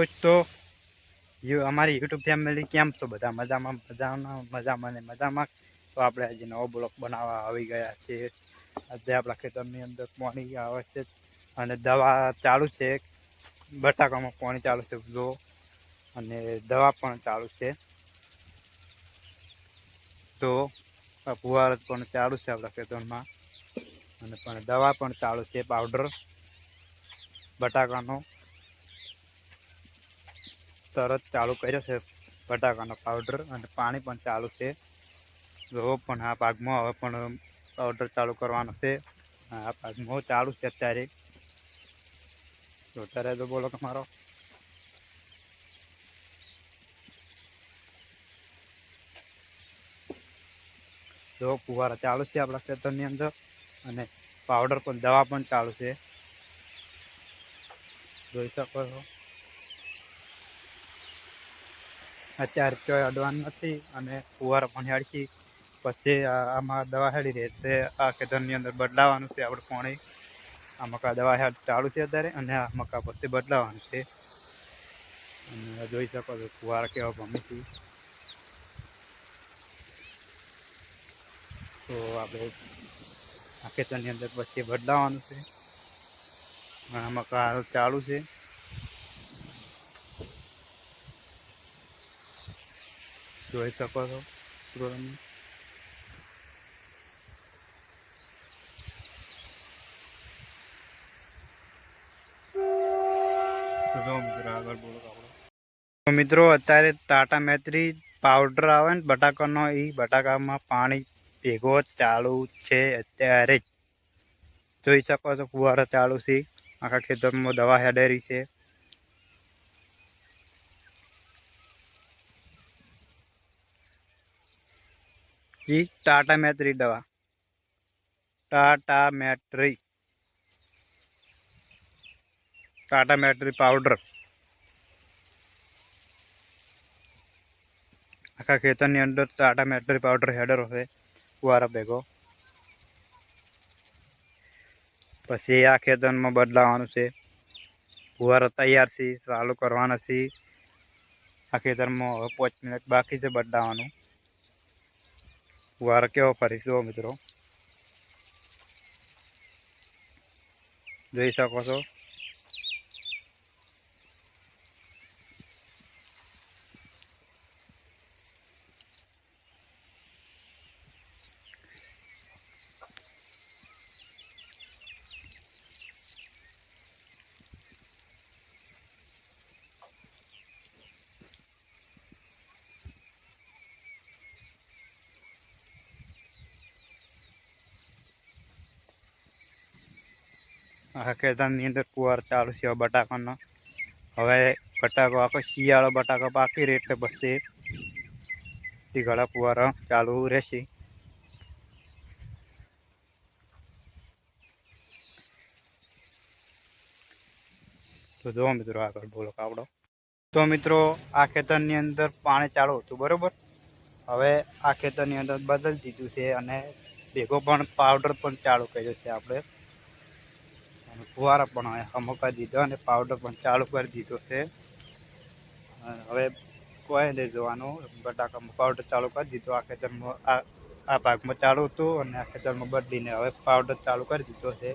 તો યુ અમારી YouTube family કેમ છો? બધા મજામાં મજામાં મજામાં ને મજામાં? તો આપણે આજે નવો બ્લોક બનાવવા આવી ગયા છીએ. આજે આપણા ખેતરની અંદર પાણી આવે છે અને દવા ચાલુ છે. બટાકામાં પાણી ચાલુ છે, જો. અને દવા પણ ચાલુ છે. તો ફુવારો પણ ચાલુ છે આપણા ખેતરમાં. અને પણ દવા પણ ચાલુ છે, પાવડર. બટાકાનો. તરત ચાલુ કર્યો છે બટાકાનો પાવડર અને પાણી પણ ચાલુ છે. જો પણ આ પાકમાં હવે પણ પાવડર ચાલુ કરવાનો છે. આ પાકમાં ચાલુ છે અત્યારે. તો અત્યારે તો બોલો તમારો. જો ફુવારા ચાલુ છે આપણા ખેતરની અંદર અને પાવડર પણ દવા પણ ચાલુ છે. જોઈ શકો છો. અત્યારે કોઈ અડવાનું નથી અને ફુવારા પણ હેડશી પછી આમાં દવા હેડી રહે છે. આ ખેતરની અંદર બદલાવાનું છે આપણે પાણી. આ મકા દવા હેડ ચાલુ છે અત્યારે અને આ મકા પછી બદલાવાનું છે. અને જોઈ શકો છો ફુવારા કેવા છે. તો આપણે આ ખેતરની અંદર પછી બદલાવાનું છે. આ મકા ચાલુ છે. જોઈ શકો છો તમે મિત્રો અત્યારે ટાટા મેત્રી પાવડર આવે ને બટાકાનો, એ બટાકામાં પાણી ભેગો ચાલુ છે અત્યારે. જ જોઈ શકો છો, ફુવારો ચાલુ છે. આખા ખેતરમાં દવા હેડેરી છે. ઈ ટાટા મેત્રી દવા. Tata Metri Tata Metri powder. આખા ખેતરની અંદર ટાટા મેટ્રી પાવડર હેડર હશે. કુવારા ભેગો. પછી આ ખેતરમાં બદલાવાનું છે. ફુવારો તૈયાર છે, ચાલુ કરવાના છે. આ ખેતરમાં હવે પાંચ મિનિટ બાકી છે બદલાવાનું. ફુવારો કેવો ફરીશ જુઓ મિત્રો જોઈ શકો છો ખેતરની અંદર કુવાર ચાલુ છે બટાકાનો. હવે બટાકો, આખો શિયાળો બટાકો પાકી રહે એટલે તે ઘણા કુવાર ચાલુ રહેશે. તો જો મિત્રો આગળ બોલો કાવડો. તો મિત્રો, આ ખેતરની અંદર પાણી ચાલુ હતું, બરાબર? હવે આ ખેતરની અંદર બદલ દીધું છે અને ભેગો પણ પાવડર પણ ચાલુ કર્યો છે આપણે. અને ફુવારા પણ અમુકા દીધો અને પાવડર પણ ચાલુ કરી દીધો છે. હવે કોઈ નહીં જોવાનું. બટાકામાં પાવડર ચાલુ કરી દીધો. આ ખેતરમાં આ આ ભાગમાં ચાલુ હતું અને આ ખેતરમાં બદલીને હવે પાવડર ચાલુ કરી દીધો છે.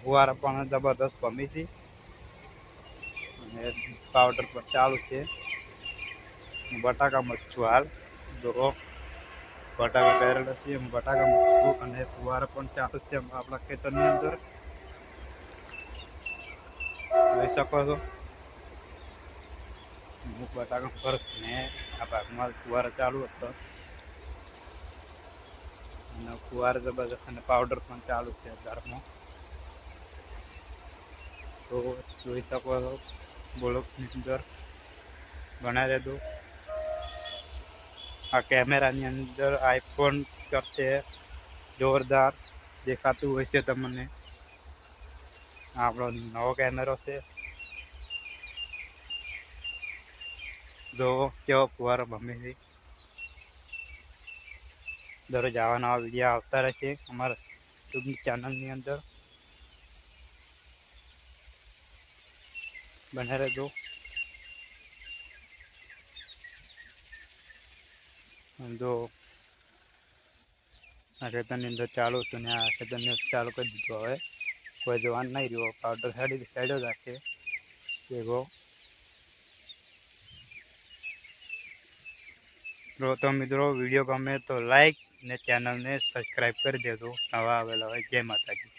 ફુવારા પણ જબરદસ્ત ગમી છે. અને પાવડર પણ ચાલુ છે. બટાકામાં છું હાલ જો બટાકા પહેરેલા છે હું બટાકામાં છું અને ફુવારા પણ ચાલુ છે. આપણા ખેતરની અંદર. જોઈ શકો છો હું બટાકા પર ને આ ભાગમાં ફુવારો ચાલુ હતો અને ફુવારો જબરદસ્ત અને પાવડર પણ ચાલુ છે ઘરમાં તો જોઈ શકો છો બ્લોકની અંદર બનાવી દેજો આ કેમેરાની અંદર આઈફોન કરશે જોરદાર દેખાતું હોય છે તમને આ આપણો નવો કેમેરો છે. જો કેવો ફુવારો છે. દરરોજ આવા નવા વીડિયો આવતા રહે છે અમારા યુટ્યુબની ચેનલની અંદર. બને રહેજો. જો આ ખેતરની અંદર ચાલુ હતું ને આ ખેતરની ચાલુ કરી દીધું હવે. કોઈ જવાન નહીં રહ્યો. પાવડર સાઈડ સાઈડ જ રાખે. જો તો મિત્રો, વીડિયો ગમે તો લાઈક ને ચેનલને સબસ્ક્રાઈબ કરી દેજો. નવા આવેલા હોય, જય માતાજી.